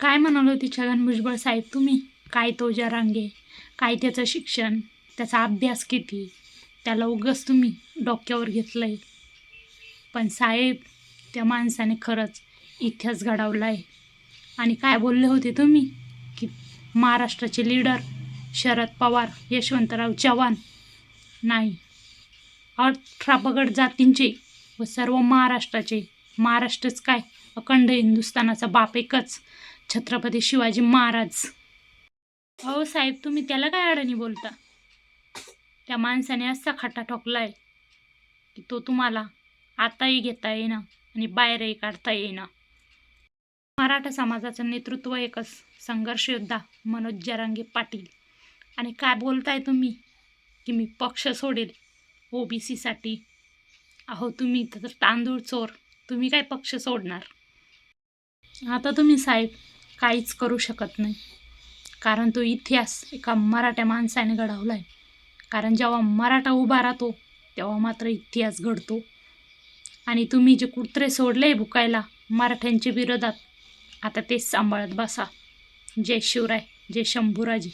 काय म्हणालो होती छगन भुजबळ साहेब तुम्ही? काय तो जरांगे? काय त्याचं शिक्षण? त्याचा अभ्यास किती? त्याला उगस तुम्ही डोक्यावर घेतलं आहे पण साहेब त्या माणसाने खरंच इतिहास घडवला आहे आणि काय बोलले होते तुम्ही? की महाराष्ट्राचे लीडर शरद पवार यशवंतराव चव्हाण? नाही. अठरा पगड जातींचे व सर्व महाराष्ट्राचे. महाराष्ट्रच काय? अखंड हिंदुस्थानाचा बाप एकच. छत्रपती शिवाजी महाराज. अहो साहेब तुम्ही त्याला काय अडाणी बोलता? त्या माणसाने असा खाटा ठोकलाय की तो तुम्हाला आताही घेता येईना आणि बाहेरही काढता येईना. मराठा समाजाचं नेतृत्व एकच संघर्ष योद्धा मनोज जरांगे पाटील. आणि काय बोलताय तुम्ही? की मी पक्ष सोडेल ओ बी सीसाठी अहो तुम्ही तर तांदूळ चोर. तुम्ही काय पक्ष सोडणार? आता तुम्ही साहेब काहीच करू शकत नाही. कारण तो इतिहास एका मराठ्या माणसाने घडवला आहे कारण जेव्हा मराठा उभा राहतो तेव्हा मात्र इतिहास घडतो. आणि तुम्ही जे कुत्रे सोडले भुकायला मराठ्यांच्या विरोधात आता तेच सांभाळत बसा. जय शिवराय जय शंभूराजे.